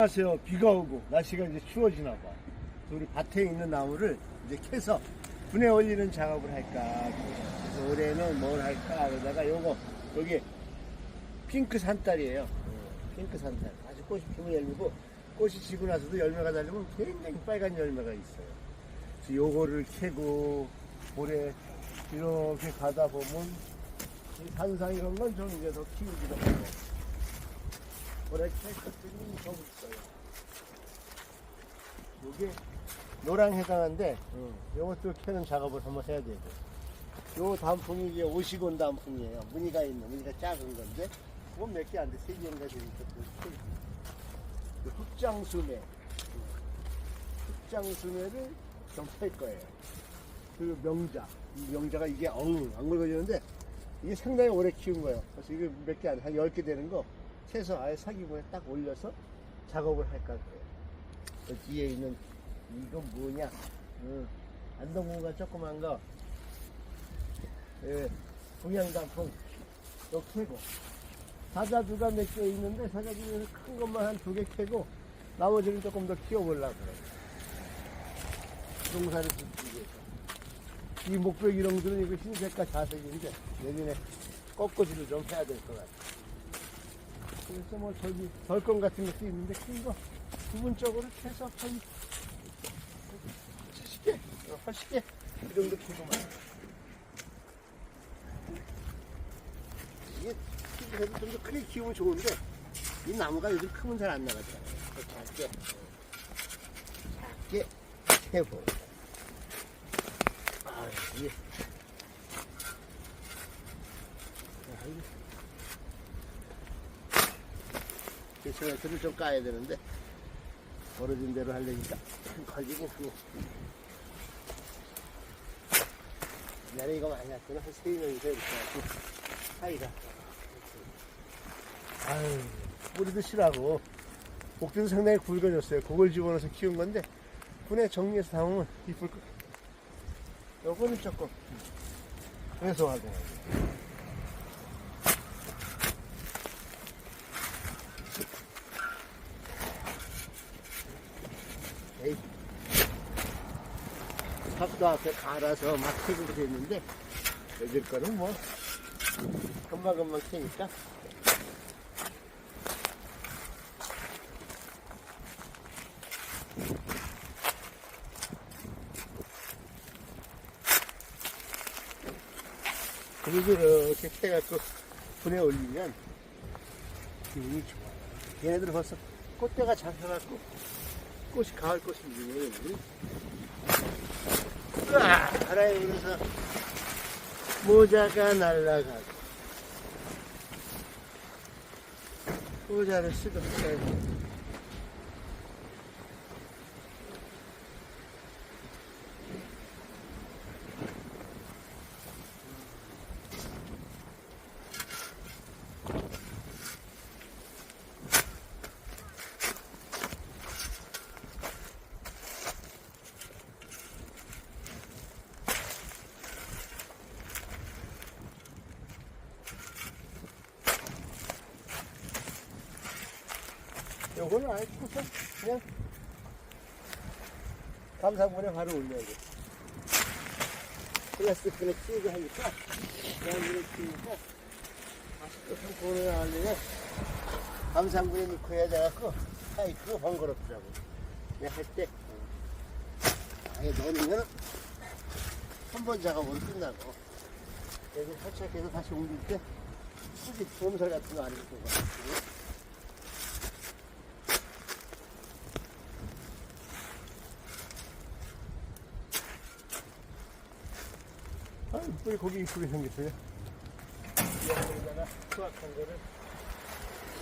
안녕하세요. 비가 오고 날씨가 이제 추워지나 봐. 우리 밭에 있는 나무를 이제 캐서 분에 올리는 작업을 할까. 그래서 올해는 뭘 할까. 그러다가 요거 여기 핑크 산딸이에요. 어, 핑크 산딸. 아주 꽃이 피면 열리고 꽃이 지고 나서도 열매가 달리면 굉장히 빨간 열매가 있어요. 그래서 요거를 캐고 올해 이렇게 가다 보면 이 산상 이런 건 좀 이제 더 키우기도 하고 것들이 좀 있어요. 요게 노랑 해당한데 요것도 캐는 작업을 한번 해야 되고 요 단풍이 이제 오시곤 단풍이에요. 무늬가 있는 무늬가 작은 건데 그건 몇 개 안 돼. 세 개인가 되니까. 그 흑장수매 흑장수매를 좀팰 거예요. 그리고 명자 이 명자가 이게 엉 엉글거리는데 이게 상당히 오래 키운 거예요. 그래서 이게 몇 개 안 돼. 한 10개 되는 거 채서 아예 사기분에 딱 올려서 작업을 할까 그래요. 그 뒤에 있는 이건 뭐냐? 응. 안동공가 조그만 거. 예, 동양단풍. 요 캐고. 사자두가 몇 개 있는데 사자두는 큰 것만 한 두 개 캐고 나머지는 조금 더 키워보려고 그래요. 농사를 짓기 위해서. 이 목백 이런들은 이거 흰색과 자색인데 내년에 꺾어지를 좀 해야 될 것 같아요. 그래서 뭐 저기 덜건 같은 것도 있는데 큰거 부분적으로 해서 한 70개, 80개 이 정도 키고만 이게 그래도 좀 더 크게 키우면 좋은데 이 나무가 요즘 크면 잘 안 나가잖아요. 작게 작게 해보. 아 이게 아, 이게 제가 좀 까야 되는데 벌어진 대로 하려니까 좀 걸리긴 하네. 옛날에 이거 많이 했구나. 한세 명이서 이렇게 하고 사이가. 아유, 뿌리도 실하고 목대도 상당히 굵어졌어요. 그걸 집어넣어서 키운 건데 분에 정리해서 담으면 이쁠 것 같아요. 요거는 조금 왜소하고 에이. 탑도 앞에 갈아서 막 캐고 그랬는데 요즘 거는 뭐 금방금방 캐니까 그리고 이렇게 캐갖고 분에 올리면 기분이 좋아요. 얘네들은 벌써 꽃대가 잡혀갖고 꽃이 가을 꽃이 있네. 으아! 바람에 불어서 모자가 날라가고 모자를 쓰고 요거는 아예 푸서 그냥 감사분에 바로 올려야 돼. 플라스틱을 키우고 하니까 그냥 다시 또 상품을 나가려면 감상분에 넣고 해야 돼갖고 사이트가 번거롭더라고. 내가 할 때 아예 넣으면 한 번 작업으로 끝나고 여기 탈착해서 다시 옮길 때 수직 보험설 같은 거안 가. 아, 이 쁘게 고기 이쁘게 생겼어요. 여기다가 수확한 거를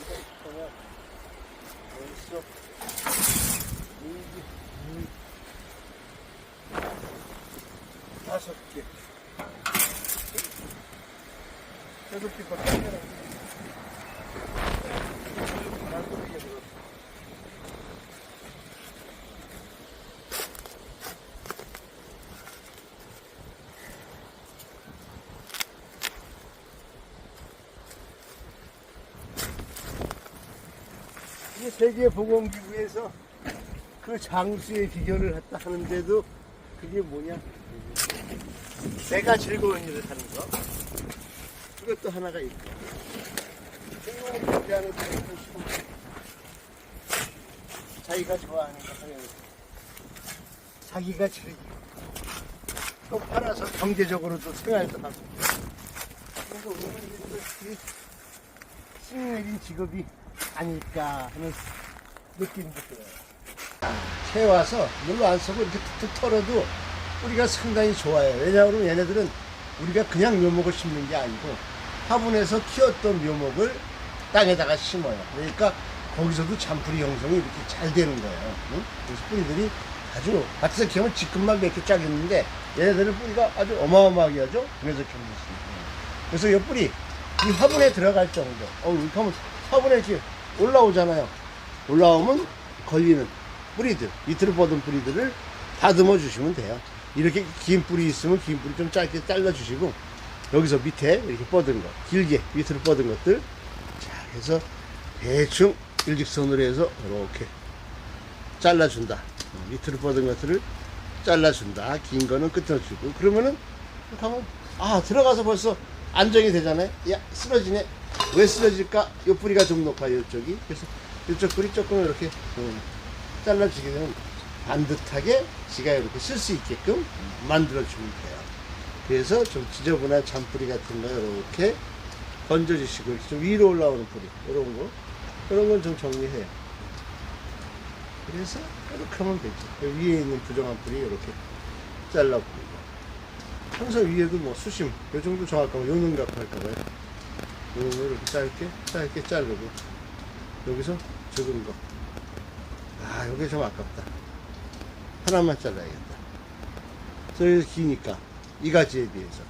이거 보면 벌써 다섯 개 여섯 개밖에 안 되나? 만두개 들었어. 세계보건기구에서 그 장수의 비결을 갖다 하는데도 그게 뭐냐? 내가 즐거운 일을 하는 거. 그것도 하나가 있고. 즐거운 준비하는 것도 있고. 자기가 좋아하는 거 하면 자기가 즐기고 또 팔아서 경제적으로도 생활도 하고 그래서 이제 신내린 직업이 아닐까 하는 느낌도 들어요. 채 와서 물로 안 쓰고 이렇게 툭툭 털어도 우리가 상당히 좋아요. 왜냐하면 얘네들은 우리가 그냥 묘목을 심는 게 아니고 화분에서 키웠던 묘목을 땅에다가 심어요. 그러니까 거기서도 잔뿌리 형성이 이렇게 잘 되는 거예요. 응? 그래서 뿌리들이 아주 밭에서 키우면 지금만 몇개쫙 있는데 얘네들은 뿌리가 아주 어마어마하게 하죠. 그래서 키우고 있습니다. 그래서 이 뿌리 이 화분에 들어갈 정도. 어, 이렇게 하면 화분에 이렇게 올라오잖아요. 올라오면 걸리는 뿌리들, 밑으로 뻗은 뿌리들을 다듬어 주시면 돼요. 이렇게 긴 뿌리 있으면 긴 뿌리 좀 짧게 잘라 주시고 여기서 밑에 이렇게 뻗은 거, 길게 밑으로 뻗은 것들 자, 해서 대충 일직선으로 해서 이렇게 잘라준다. 어, 밑으로 뻗은 것들을 잘라준다. 긴 거는 끝으로 주고 그러면은 하면 아 들어가서 벌써 안정이 되잖아요. 야 쓰러지네. 왜 쓰러질까? 요 뿌리가 좀 높아요. 이쪽이. 그래서 이쪽 뿌리 조금 이렇게 음, 잘라주게 되면 반듯하게 지가 이렇게 쓸 수 있게끔 만들어주면 돼요. 그래서 좀 지저분한 잔뿌리 같은 거 이렇게 건져주시고 좀 위로 올라오는 뿌리 이런 거 이런 건 좀 정리해요. 그래서 이렇게 하면 되죠. 위에 있는 부정한 뿌리 이렇게 잘라버리고 항상 위에도 뭐 수심 요 정도 정확하고 요는 갖고 할까봐요. 요는 거 이렇게 짧게 짧게 자르고 여기서 적은 거. 아 요게 좀 아깝다. 하나만 잘라야겠다. 저기 기니까 이 가지에 비해서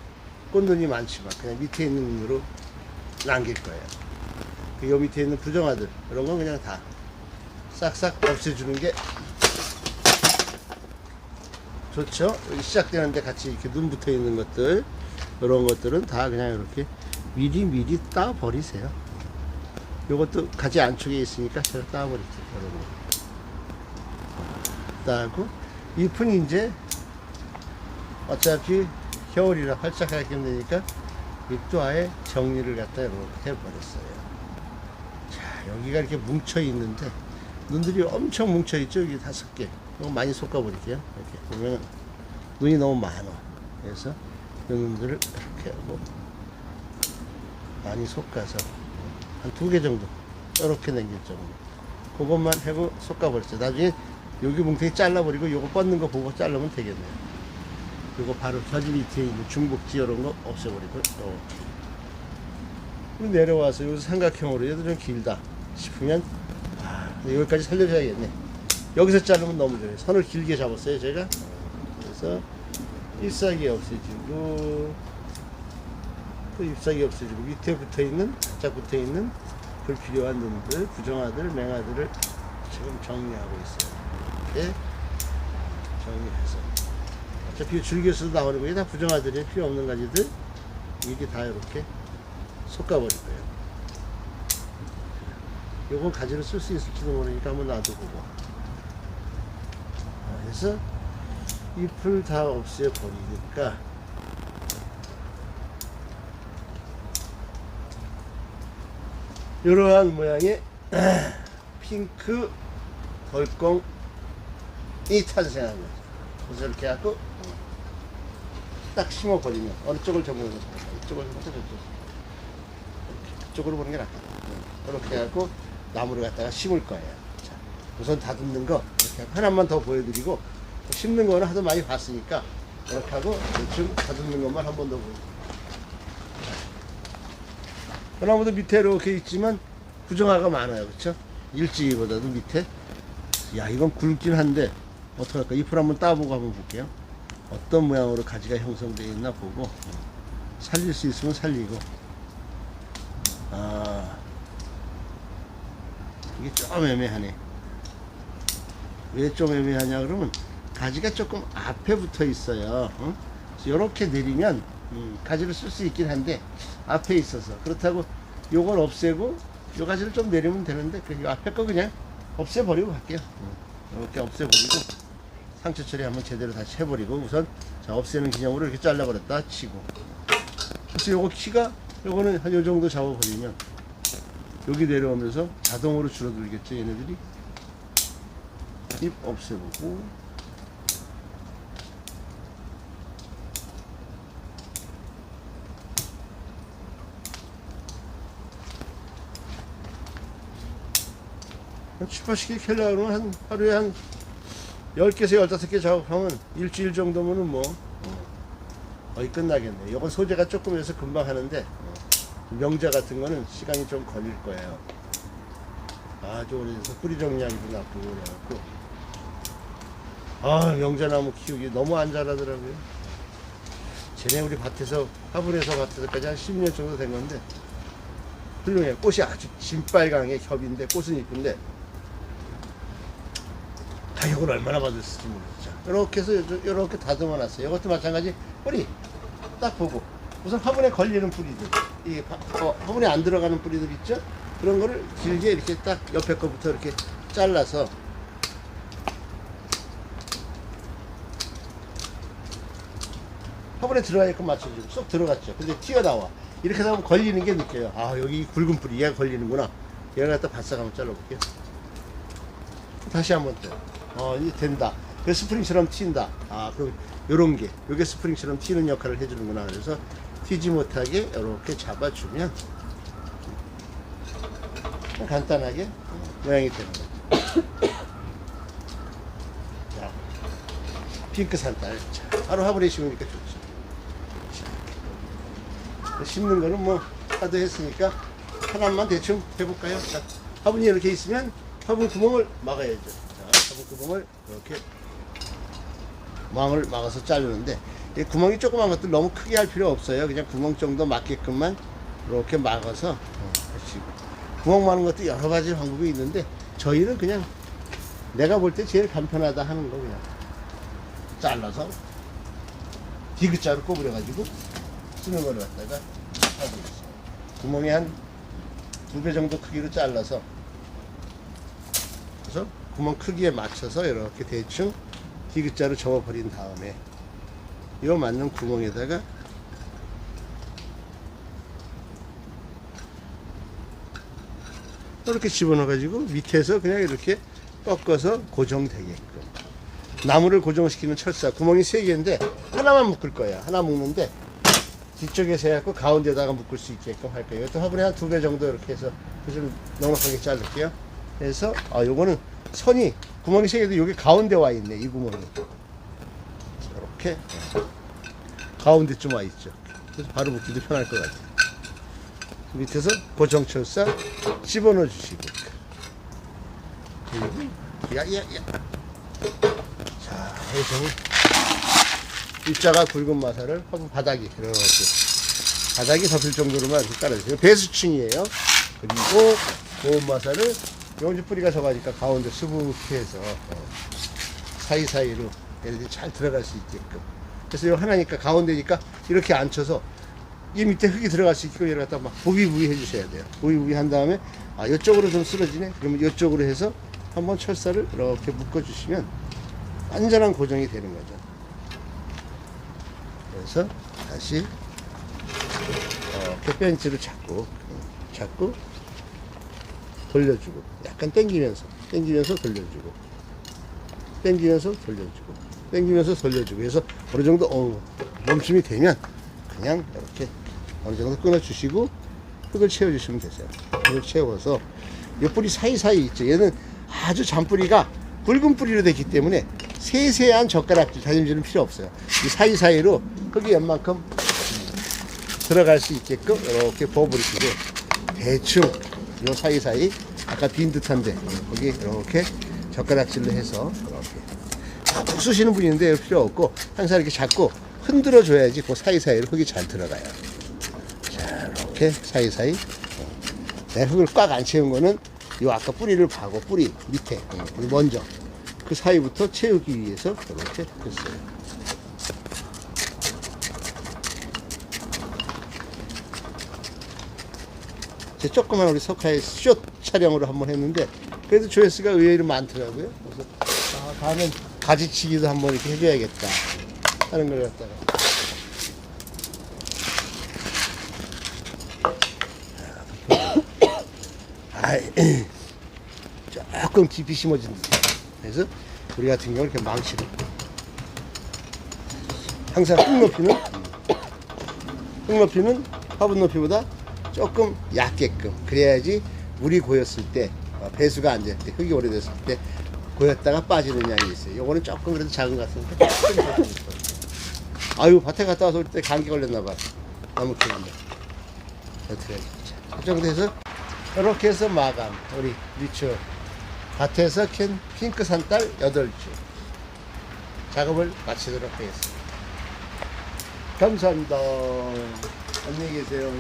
꽃눈이 많지만 그냥 밑에 있는 눈으로 남길 거예요. 그 요 밑에 있는 부정아들 이런 건 그냥 다 싹싹 없애주는 게 여기 시작되는데 같이 이렇게 눈 붙어 있는 것들 이런 것들은 다 그냥 이렇게 미리 미리 따 버리세요. 요것도 가지 안쪽에 있으니까 제가 따 버릴게요. 거. 따고 잎은 이제 어차피 겨울이라 활짝 하게 되니까 잎도 아예 정리를 갖다 이렇게 해버렸어요. 자, 여기가 이렇게 뭉쳐 있는데 눈들이 엄청 뭉쳐 있죠. 여기 다섯 개. 이거 많이 솎아 버릴게요. 이렇게 보면 눈이 너무 많아. 그래서 이 눈들을 이렇게 하고 많이 솎아서 한 두 개 정도 이렇게 남길 정도. 그것만 하고 솎아 버렸어요. 나중에 여기 뭉탱이 잘라버리고 요거 뻗는 거 보고 자르면 되겠네요. 요거 바로 저지 밑에 있는 중복지 이런 거 없애버리고. 그리고 내려와서 여기서 삼각형으로 얘도 좀 길다 싶으면 아, 여기까지 살려줘야겠네. 여기서 자르면 너무 좋아요. 선을 길게 잡았어요, 제가. 그래서 잎사귀 없애주고 또 잎사귀 없애주고 밑에 붙어 있는 바짝 붙어 있는 불필요한 놈들, 부정아들, 맹아들을 지금 정리하고 있어요. 이렇게 정리해서 어차피 줄기에서도 나오는 거게 다 부정아들이 필요 없는 가지들 이게 다 이렇게 솎아버릴 거예요. 요건 가지를 쓸 수 있을지도 모르니까 한번 놔두고 그래서 잎을 다 없애버리니까 이러한 모양의 핑크 덜컹이 탄생한 거죠. 그래서 이렇게 하고 딱 심어버리면 어느 쪽을 전문으로 이쪽을 먼저 저쪽 이쪽으로 보는 게 낫겠다. 이렇게 하고 나무를 갖다가 심을 거예요. 자, 우선 다듬는 거 하나만 더 보여드리고 심는 거는 하도 많이 봤으니까 이렇게 하고 대충 다듬는 것만 한 번 더 보여드릴게요. 그나무도 밑에 이렇게 있지만 부정화가 많아요. 그렇죠? 일찍이보다도 밑에 야 이건 굵긴 한데 어떡할까 잎을 한번 따보고 한번 볼게요. 어떤 모양으로 가지가 형성되어 있나 보고 살릴 수 있으면 살리고 아 이게 좀 애매하네. 왜 좀 애매하냐 그러면 가지가 조금 앞에 붙어 있어요. 어? 이렇게 내리면 음, 가지를 쓸 수 있긴 한데 앞에 있어서 그렇다고 요걸 없애고 요 가지를 좀 내리면 되는데 그 앞에 거 그냥 없애버리고 갈게요. 어, 이렇게 없애버리고 상처 처리 한번 제대로 다시 해버리고 우선 자 없애는 기념으로 이렇게 잘라버렸다 치고 그래서 요거 키가 요거는 한 요 정도 잡아버리면 여기 내려오면서 자동으로 줄어들겠죠 얘네들이 입 없애보고 한 7, 80개 캘려고 그러면 한 하루에 한 10개에서 15개 작업하면 일주일 정도면은 뭐 어, 거의 끝나겠네. 이건 소재가 조금 해서 금방 하는데 어, 명자 같은 거는 시간이 좀 걸릴 거예요. 아주 오래돼서 뿌리 정리하기도 나쁘고 그래갖고 아 명자나무 키우기 너무 안 자라더라고요. 쟤네 우리 밭에서 화분에서 밭에서까지 한 10년 정도 된 건데 훌륭해. 꽃이 아주 진빨강의 협인데 꽃은 이쁜데 가격을 얼마나 받았을지 모르겠죠. 이렇게 해서 이렇게 다듬어 놨어요. 이것도 마찬가지 뿌리 딱 보고 우선 화분에 걸리는 뿌리들 이 화- 어, 화분에 안 들어가는 뿌리들 있죠? 그런 거를 길게 이렇게 딱 옆에 거부터 이렇게 잘라서 화분에 들어가게끔 맞춰주고 쏙 들어갔죠. 근데 튀어나와. 이렇게 하면 걸리는 게 느껴요. 아 여기 굵은 뿌리 얘가 걸리는구나. 얘를 갖다 바싹 한번 잘라볼게요. 다시 한번 더. 어, 이제 된다. 그 스프링처럼 튄다. 아, 그럼 요런 게, 요게 스프링처럼 튀는 역할을 해주는구나. 그래서 튀지 못하게 이렇게 잡아주면 간단하게 모양이 되는 거죠. 자, 핑크 산딸. 자, 바로 화분에 심으니까 좋죠. 자, 심는 거는 뭐 하도 했으니까 하나만 대충 해볼까요? 자, 화분이 이렇게 있으면 화분 구멍을 막아야죠. 자, 화분 구멍을 이렇게 망을 막아서 자르는데 이 구멍이 조그만 것들 너무 크게 할 필요 없어요. 그냥 구멍 정도 맞게끔만 이렇게 막아서 어, 하시고 구멍 마는 것도 여러 가지 방법이 있는데 저희는 그냥 내가 볼 때 제일 간편하다 하는 거 그냥 잘라서 디귿자로 꼬부려가지고 쓰는 거를 갖다가 하고 있어요. 구멍이 한 두 배 정도 크기로 잘라서. 그래서 구멍 크기에 맞춰서 이렇게 대충 디귿자로 접어버린 다음에 이 맞는 구멍에다가 이렇게 집어넣어가지고 밑에서 그냥 이렇게 꺾어서 고정되게끔. 나무를 고정시키는 철사. 구멍이 세 개인데 하나만 묶을 거예요 하나 묶는데 뒤쪽에서 해갖고 가운데다가 묶을 수 있게끔 할 거예요. 이것도 화분에 한 두 배 정도 이렇게 해서 좀 넉넉하게 자를게요. 그래서 아 요거는 선이 구멍이 세 개도 여기 가운데 와 있네 이 구멍이. 이렇게. 가운데쯤 와 있죠. 그래서 바로 묶기도 편할 것 같아요. 밑에서 고정철사 집어넣어 주시고. 야야야. 자 해서 입자가 굵은 마사를 바닥에 이렇게 바닥이 덮일 정도로만 깔아주세요. 배수층이에요. 그리고 고운 마사를 용지 뿌리가 적으니까 가운데 수북히 해서 어, 사이사이로 얘네들이 잘 들어갈 수 있게끔. 그래서 이거 하나니까 가운데니까 이렇게 앉혀서 이 밑에 흙이 들어갈 수 있게끔 이렇게 갖다 막 부비부비 해주셔야 돼요. 부비부비 한 다음에 아 이쪽으로 좀 쓰러지네? 그러면 이쪽으로 해서 한번 철사를 이렇게 묶어주시면 완전한 고정이 되는 거죠 그래서 다시 이렇게 벤치를 잡고 음, 잡고 돌려주고 약간 당기면서 당기면서 돌려주고 당기면서 돌려주고 당기면서 돌려주고 해서 어느 정도 어, 멈춤이 되면 그냥 이렇게 어느 정도 끊어주시고 흙을 채워주시면 되세요. 흙을 채워서 이 뿌리 사이사이 있죠. 얘는 아주 잔뿌리가 굵은 뿌리로 되기 때문에 세세한 젓가락질 다짐질은 필요 없어요. 이 사이사이로 흙이 웬만큼 들어갈 수 있게끔 이렇게 버무리시고 대충 요 사이사이 아까 빈 듯한데 거기 이렇게 젓가락질로 해서 이렇게 푹 쑤시는 분인데 필요 없고 항상 이렇게 잡고 흔들어 줘야지 그 사이사이로 흙이 잘 들어가요. 자 이렇게 사이사이. 내 흙을 꽉 안 채운 거는 요 아까 뿌리를 파고 뿌리 밑에 어, 먼저 그 사이부터 채우기 위해서 이렇게 했어요 제 조그만 우리 석하의 숏 촬영으로 한번 했는데 그래도 조회수가 의외로 많더라고요. 그래서 아, 다음엔 가지치기도 한번 이렇게 해줘야겠다 하는 걸 갖다가 아이, 조금 깊이 심어진 듯. 그래서 우리 같은 경우는 이렇게 망치로 항상 흙 높이는 흙 높이는 화분 높이보다 조금 얕게끔 그래야지 물이 고였을 때 어, 배수가 안 될 때 흙이 오래됐을 때 고였다가 빠지는 양이 있어요. 요거는 조금 그래도 작은 것 같은데. 아유 밭에 갔다 와서 그때 감기 걸렸나 봐. 너무 키운데 어떻게 해야지? 자, 그 정도해서 이렇게 해서 마감 우리 리처 밭에서 캔 핑크 산딸 8주 작업을 마치도록 하겠습니다. 감사합니다. 안녕히 계세요.